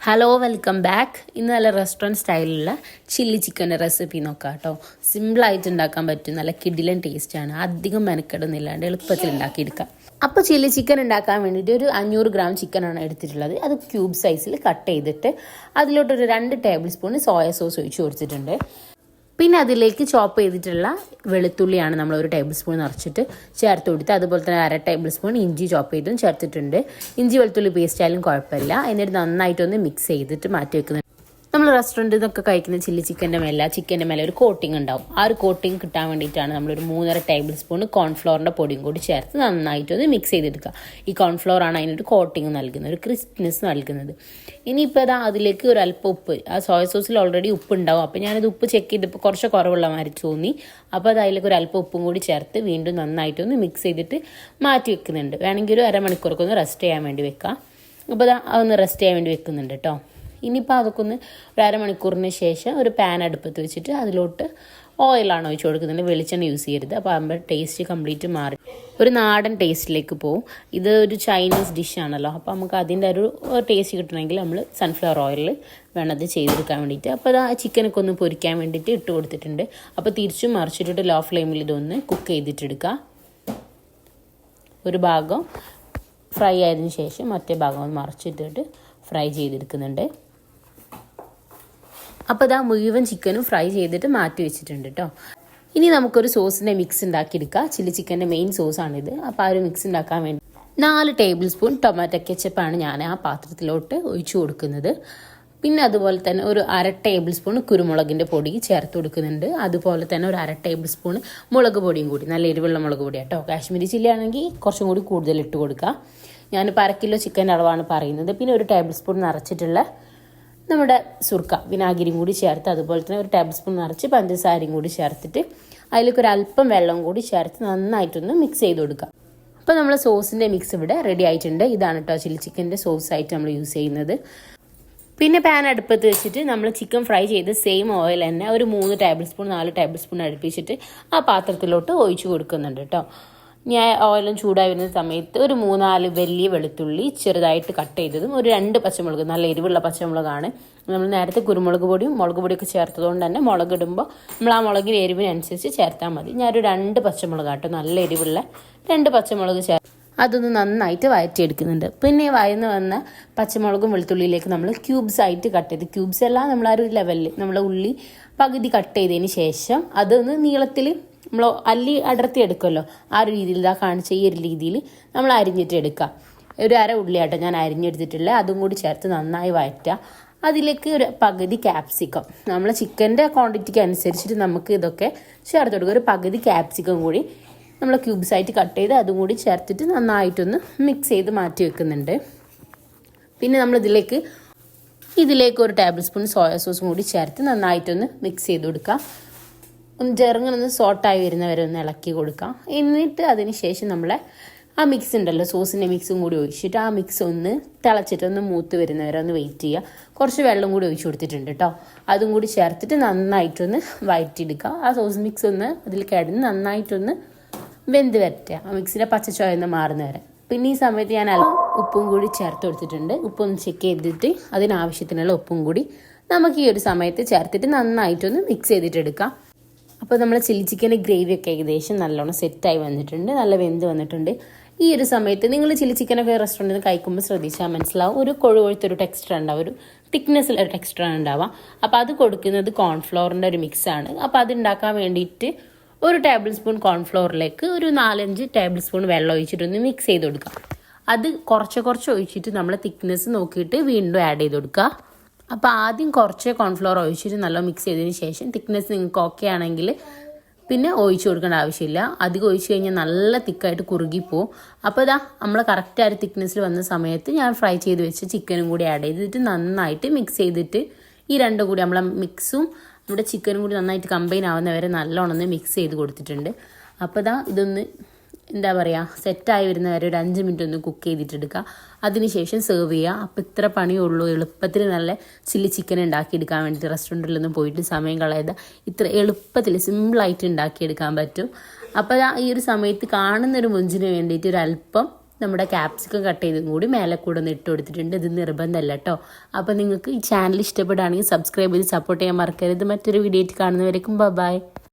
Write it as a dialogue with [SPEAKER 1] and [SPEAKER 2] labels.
[SPEAKER 1] Hello welcome back ഇന്ന് നല്ല restaurant സ്റ്റൈലിലുള്ള ചില്ലി ചിക്കന്റെ റെസിപ്പി നോക്കാം കേട്ടോ സിമ്പിളായിട്ട് ഉണ്ടാക്കാൻ പറ്റും. നല്ല കിഡിലൻ ടേസ്റ്റാണ് അധികം മെനക്കെടുന്നില്ലാണ്ട് എളുപ്പത്തിൽ ഉണ്ടാക്കിയെടുക്കാം. അപ്പോൾ ചില്ലി ചിക്കൻ ഉണ്ടാക്കാൻ വേണ്ടിയിട്ട് ഒരു അഞ്ഞൂറ് ഗ്രാം ചിക്കനാണ് എടുത്തിട്ടുള്ളത്. അത് ക്യൂബ് സൈസിൽ കട്ട് ചെയ്തിട്ട് അതിലോട്ടൊരു രണ്ട് ടേബിൾ സ്പൂൺ സോയ സോസ് ഒഴിച്ച് കൊടുത്തിട്ടുണ്ട്. പിന്നെ അതിലേക്ക് ചോപ്പ് ചെയ്തിട്ടുള്ള വെളുത്തുള്ളിയാണ് നമ്മൾ ഒരു ടേബിൾ സ്പൂൺ നിറച്ചിട്ട് ചേർത്ത് കൊടുത്ത് അതുപോലെ തന്നെ അര ടേബിൾ സ്പൂൺ ഇഞ്ചി ചോപ്പ് ചെയ്തും ചേർത്തിട്ടുണ്ട്. ഇഞ്ചി വെളുത്തുള്ളി പേസ്റ്റ് ആയാലും കുഴപ്പമില്ല. എന്നിട്ട് നന്നായിട്ടൊന്ന് മിക്സ് ചെയ്തിട്ട് മാറ്റി വെക്കുന്നുണ്ട് നമ്മൾ റെസ്റ്റോറന്റിൽ നിന്നൊക്കെ കഴിക്കുന്ന ചില്ലി ചിക്കന്റെ മേലെ ചിക്കന്റെ മേലെ ഒരു കോട്ടിംഗ് ഉണ്ടാവും. ആ ഒരു കോട്ടിംഗ് കിട്ടാൻ വേണ്ടിയിട്ടാണ് നമ്മളൊരു മൂന്നര ടേബിൾ സ്പൂൺ കോൺഫ്ലോറിന്റെ പൊടിയും കൂടി ചേർത്ത് നന്നായിട്ടൊന്ന് മിക്സ് ചെയ്തെടുക്കുക. ഈ കോൺഫ്ലോറാണ് അതിനൊരു കോട്ടിംഗ് നൽകുന്നത് ഒരു ക്രിസ്പ്നെസ് നൽകുന്നത്. ഇനിയിപ്പോൾ അതാ അതിലേക്ക് ഒരു അല്പം ഉപ്പ്. ആ സോയ സോസിൽ ഓൾറെഡി ഉപ്പ് ഉണ്ടാവും. അപ്പോൾ ഞാനത് ഉപ്പ് ചെക്ക് ചെയ്തപ്പോൾ കുറച്ച് കുറവുള്ള മാതിരി തോന്നി. അപ്പോൾ അത് അതിലേക്ക് ഒരു അല്പം ഉപ്പും കൂടി ചേർത്ത് വീണ്ടും നന്നായിട്ടൊന്ന് മിക്സ് ചെയ്തിട്ട് മാറ്റി വെക്കുന്നുണ്ട്. വേണമെങ്കിൽ ഒരു അരമണിക്കൂറൊക്കെ ഒന്ന് റെസ്റ്റ് ചെയ്യാൻ വേണ്ടി വെക്കാം. അപ്പോൾ അതാ അതൊന്ന് റെസ്റ്റ് ചെയ്യാൻ വേണ്ടി വെക്കുന്നുണ്ട് കേട്ടോ ഇനിയിപ്പോൾ അതൊക്കെ ഒന്ന് ഒരു അരമണിക്കൂറിന് ശേഷം ഒരു പാൻ അടുപ്പത്ത് വെച്ചിട്ട് അതിലോട്ട് ഓയിലാണ് ഒഴിച്ച് കൊടുക്കുന്നത്. വെളിച്ചെണ്ണ യൂസ് ചെയ്യരുത്. അപ്പോൾ ആകുമ്പോൾ ടേസ്റ്റ് കംപ്ലീറ്റ് മാറി. ഒരു നാടൻ ടേസ്റ്റിലേക്ക് പോകും ഇത് ഒരു ചൈനീസ് ഡിഷാണല്ലോ അപ്പോൾ നമുക്ക് അതിന്റെ ഒരു ടേസ്റ്റ് കിട്ടണമെങ്കിൽ നമ്മൾ സൺഫ്ലവർ ഓയിലിൽ വേണം അത് ചെയ്തെടുക്കാൻ വേണ്ടിയിട്ട്. അപ്പോൾ അത് ആ ചിക്കനൊക്കെ ഒന്ന് പൊരിക്കാൻ വേണ്ടിയിട്ട് ഇട്ട് കൊടുത്തിട്ടുണ്ട്. അപ്പോൾ തിരിച്ചും മറിച്ചിട്ടിട്ട് ലോ ഫ്ലെയിമിൽ ഇതൊന്ന് കുക്ക് ചെയ്തിട്ടെടുക്കുക ഒരു ഭാഗം ഫ്രൈ ആയതിനു ശേഷം മറ്റേ ഭാഗം ഒന്ന് മറിച്ചിട്ടിട്ട് ഫ്രൈ ചെയ്തെടുക്കുന്നുണ്ട്. അപ്പോൾ ഇതാ മുഴുവൻ ചിക്കനും ഫ്രൈ ചെയ്തിട്ട് മാറ്റി വെച്ചിട്ടുണ്ട് കേട്ടോ ഇനി നമുക്കൊരു സോസിന്റെ മിക്സ് ഉണ്ടാക്കിയെടുക്കാം. ചില്ലി ചിക്കന്റെ മെയിൻ സോസാണിത് അപ്പോൾ ആ ഒരു മിക്സ് ഉണ്ടാക്കാൻ വേണ്ടി നാല് ടേബിൾ സ്പൂൺ ടൊമാറ്റോ കെച്ചപ്പാണ് ഞാൻ ആ പാത്രത്തിലോട്ട് ഒഴിച്ചു കൊടുക്കുന്നത്. പിന്നെ അതുപോലെ തന്നെ ഒരു അര ടേബിൾ സ്പൂൺ കുരുമുളകിന്റെ പൊടി ചേർത്ത് കൊടുക്കുന്നുണ്ട്. അതുപോലെ തന്നെ ഒരു അര ടേബിൾ സ്പൂൺ മുളക് പൊടിയും കൂടി. നല്ല എരിവുള്ള മുളക് പൊടി കേട്ടോ കാശ്മീരി ചില്ലി ആണെങ്കിൽ കുറച്ചും കൂടി കൂടുതൽ ഇട്ട് കൊടുക്കുക ഞാനിപ്പോൾ അര കിലോ ചിക്കൻ അളവാണ് പറയുന്നത്. പിന്നെ ഒരു ടേബിൾ സ്പൂൺ നിറച്ചിട്ടുള്ള നമ്മുടെ സുർക്ക വിനാഗിരിയും കൂടി ചേർത്ത് അതുപോലെ തന്നെ ഒരു ടേബിൾ സ്പൂൺ നിറച്ച് പഞ്ചസാരയും കൂടി ചേർത്തിട്ട് അതിലേക്ക് ഒരു അല്പം വെള്ളം കൂടി ചേർത്ത് നന്നായിട്ടൊന്ന് മിക്സ് ചെയ്ത് കൊടുക്കുക. അപ്പോൾ നമ്മൾ സോസിന്റെ മിക്സ് ഇവിടെ റെഡി ആയിട്ടുണ്ട്. ഇതാണ് കേട്ടോ ചില്ലി ചിക്കന്റെ സോസ് ആയിട്ട് നമ്മൾ യൂസ് ചെയ്യുന്നത്. പിന്നെ പാൻ അടുപ്പത്ത് വെച്ചിട്ട് നമ്മൾ ചിക്കൻ ഫ്രൈ ചെയ്ത് സെയിം ഓയിൽ തന്നെ ഒരു മൂന്ന് ടേബിൾ സ്പൂൺ നാല് ടേബിൾ സ്പൂൺ അടുപ്പിച്ചിട്ട് ആ പാത്രത്തിലോട്ട് ഒഴിച്ചു കൊടുക്കുന്നുണ്ട് കേട്ടോ ഞാൻ ഓയിലും ചൂടായി വരുന്ന സമയത്ത് ഒരു മൂന്നാൽ വലിയ വെളുത്തുള്ളി ചെറുതായിട്ട് കട്ട് ചെയ്തതും ഒരു രണ്ട് പച്ചമുളക് നല്ല എരിവുള്ള പച്ചമുളകാണ്. നമ്മൾ നേരത്തെ കുരുമുളക് പൊടിയും മുളക് പൊടിയൊക്കെ ചേർത്തതുകൊണ്ട് തന്നെ മുളക് ഇടുമ്പോൾ നമ്മൾ ആ മുളകിന് എരിവിനനുസരിച്ച് ചേർത്താൽ മതി. ഞാനൊരു രണ്ട് പച്ചമുളക് കേട്ടോ നല്ല എരിവുള്ള രണ്ട് പച്ചമുളക് ചേർ അതൊന്ന് നന്നായിട്ട് വഴറ്റിയെടുക്കുന്നുണ്ട്. പിന്നെ വയന്ന് വന്ന പച്ചമുളകും വെളുത്തുള്ളിയിലേക്ക് നമ്മൾ ക്യൂബ്സ് ആയിട്ട് കട്ട് ചെയ്ത് ക്യൂബ്സ് എല്ലാം നമ്മൾ ആ ഒരു ലെവലിൽ നമ്മളെ ഉള്ളി പകുതി കട്ട് ചെയ്തതിന് ശേഷം അതൊന്ന് നീളത്തിൽ നമ്മൾ അല്ലി അടർത്തി എടുക്കുമല്ലോ. ആ ഒരു രീതിയിൽ ഇതാ കാണിച്ച ഈ ഒരു രീതിയിൽ നമ്മൾ അരിഞ്ഞിട്ട് എടുക്കുക. ഒരു അര ഉള്ളിയാട്ടോ ഞാൻ അരിഞ്ഞെടുത്തിട്ടില്ല അതും കൂടി ചേർത്ത് നന്നായി വഴറ്റുക. അതിലേക്ക് ഒരു പകുതി ക്യാപ്സിക്കം നമ്മൾ ചിക്കന്റെ ക്വാണ്ടിറ്റിക്ക് അനുസരിച്ചിട്ട് നമുക്ക് ഇതൊക്കെ ചേർത്ത് കൊടുക്കുക. ഒരു പകുതി ക്യാപ്സിക്കം കൂടി നമ്മൾ ക്യൂബ്സ് ആയിട്ട് കട്ട് ചെയ്ത് അതും കൂടി ചേർത്തിട്ട് നന്നായിട്ടൊന്ന് മിക്സ് ചെയ്ത് മാറ്റി വെക്കുന്നുണ്ട്. പിന്നെ നമ്മൾ ഇതിലേക്ക് ഇതിലേക്ക് ഒരു ടേബിൾ സ്പൂൺ സോയ സോസും കൂടി ചേർത്ത് നന്നായിട്ടൊന്ന് മിക്സ് ചെയ്ത് കൊടുക്കാം ഒന്ന് ചെറുങ്ങനൊന്ന് സോട്ടായി വരുന്നവരെ ഒന്ന് ഇളക്കി കൊടുക്കാം. എന്നിട്ട് അതിന് ശേഷം നമ്മളെ ആ മിക്സ് ഉണ്ടല്ലോ സോസിന്റെ മിക്സും കൂടി ഒഴിച്ചിട്ട് ആ മിക്സ് ഒന്ന് തിളച്ചിട്ട് ഒന്ന് മൂത്ത് വരുന്നവരെ ഒന്ന് വെയിറ്റ് ചെയ്യുക. കുറച്ച് വെള്ളം കൂടി ഒഴിച്ചു കൊടുത്തിട്ടുണ്ട് കേട്ടോ അതും കൂടി ചേർത്തിട്ട് നന്നായിട്ടൊന്ന് വയറ്റിയെടുക്കുക ആ സോസ് മിക്സ് ഒന്ന് അതിൽ കിടന്ന് നന്നായിട്ടൊന്ന് വെന്ത് വരട്ടുക ആ മിക്സിന്റെ പച്ചച്ചോയ ഒന്ന് മാറുന്ന വരെ പിന്നെ ഈ സമയത്ത് ഞാൻ ഉപ്പും കൂടി ചേർത്ത് കൊടുത്തിട്ടുണ്ട്. ഉപ്പൊന്ന് ചെക്ക് ചെയ്തിട്ട് അതിനാവശ്യത്തിനുള്ള ഉപ്പും കൂടി നമുക്ക് ഈ ഒരു സമയത്ത് ചേർത്തിട്ട് നന്നായിട്ടൊന്ന് മിക്സ് ചെയ്തിട്ട് എടുക്കാം. അപ്പോൾ നമ്മൾ ചില്ലി ചിക്കന്റെ ഗ്രേവി ഒക്കെ ഏകദേശം നല്ലോണം സെറ്റായി വന്നിട്ടുണ്ട് നല്ല വെന്ത് വന്നിട്ടുണ്ട്. ഈ ഒരു സമയത്ത് നിങ്ങൾ ചില്ലി ചിക്കനൊക്കെ റെസ്റ്റോറന്റിൽ നിന്ന് കഴിക്കുമ്പോൾ ശ്രദ്ധിച്ചാൽ മനസ്സിലാവും. ഒരു കൊഴുകൊഴുത്തൊരു ടെക്സ്റ്റർ ഉണ്ടാവും ഒരു തിക്നെസ്സിൽ ഒരു ടെക്സ്റ്റർ ഉണ്ടാവാം അപ്പോൾ അത് കൊടുക്കുന്നത് കോൺഫ്ലോറിന്റെ ഒരു മിക്സാണ് അപ്പോൾ അത് ഉണ്ടാക്കാൻ വേണ്ടിയിട്ട് ഒരു ടേബിൾ സ്പൂൺ കോൺഫ്ലോറിലേക്ക് ഒരു നാലഞ്ച് ടേബിൾ സ്പൂൺ വെള്ളം ഒഴിച്ചിട്ടൊന്ന് മിക്സ് ചെയ്ത് കൊടുക്കുക. അത് കുറച്ച് കുറച്ച് ഒഴിച്ചിട്ട് നമ്മൾ തിക്നെസ് നോക്കിയിട്ട് വീണ്ടും ആഡ് ചെയ്ത് കൊടുക്കുക. അപ്പോൾ ആദ്യം കുറച്ച് കോൺഫ്ലോർ ഒഴിച്ചിട്ട് നല്ല മിക്സ് ചെയ്തതിന് ശേഷം തിക്നെസ് നിങ്ങൾക്ക് ഓക്കെ ആണെങ്കിൽ പിന്നെ ഒഴിച്ചു കൊടുക്കേണ്ട ആവശ്യമില്ല. അധികം ഒഴിച്ചു കഴിഞ്ഞാൽ നല്ല തിക്കായിട്ട് കുറുകിപ്പോവും അപ്പോൾ ഇതാ നമ്മൾ കറക്റ്റ് ആ ഒരു തിക്നെസ്സിൽ വന്ന സമയത്ത് ഞാൻ ഫ്രൈ ചെയ്ത് വെച്ച ചിക്കനും കൂടി ആഡ് ചെയ്തിട്ട് നന്നായിട്ട് മിക്സ് ചെയ്തിട്ട് ഈ രണ്ടും കൂടി നമ്മളെ മിക്സും നമ്മുടെ ചിക്കനും കൂടി നന്നായിട്ട് കമ്പൈൻ ആവുന്നവരെ നല്ലോണം മിക്സ് ചെയ്ത് കൊടുത്തിട്ടുണ്ട്. അപ്പോൾ ഇതാ ഇതൊന്ന് എന്താ പറയുക സെറ്റായി വരുന്ന വരെ ഒരു അഞ്ച് മിനിറ്റ് ഒന്ന് കുക്ക് ചെയ്തിട്ടെടുക്കുക. അതിനുശേഷം സെർവ് ചെയ്യുക. അപ്പോൾ ഇത്ര പണിയുള്ളൂ. എളുപ്പത്തിൽ നല്ല ചില്ലി ചിക്കൻ ഉണ്ടാക്കിയെടുക്കാൻ വേണ്ടിയിട്ട് റെസ്റ്റോറന്റിലൊന്നും പോയിട്ട് സമയം കളയാതെ ഇത്ര എളുപ്പത്തിൽ സിമ്പിളായിട്ട് ഉണ്ടാക്കിയെടുക്കാൻ പറ്റും. അപ്പോൾ ഈ ഒരു സമയത്ത് കാണുന്നൊരു മുഞ്ചിന് വേണ്ടിയിട്ട് ഒരു അല്പം നമ്മുടെ ക്യാപ്സിക്കം കട്ട് ചെയ്തും കൂടി മേലെ കൂടെ ഒന്ന് ഇട്ട് കൊടുത്തിട്ടുണ്ട്. ഇത് നിർബന്ധമല്ല കേട്ടോ അപ്പോൾ നിങ്ങൾക്ക് ഈ ചാനൽ ഇഷ്ടപ്പെടുകയാണെങ്കിൽ സബ്സ്ക്രൈബ് ചെയ്ത് സപ്പോർട്ട് ചെയ്യാൻ മറക്കരുത്. മറ്റൊരു വീഡിയോ ആയിട്ട് കാണുന്നവരേക്കും ബൈ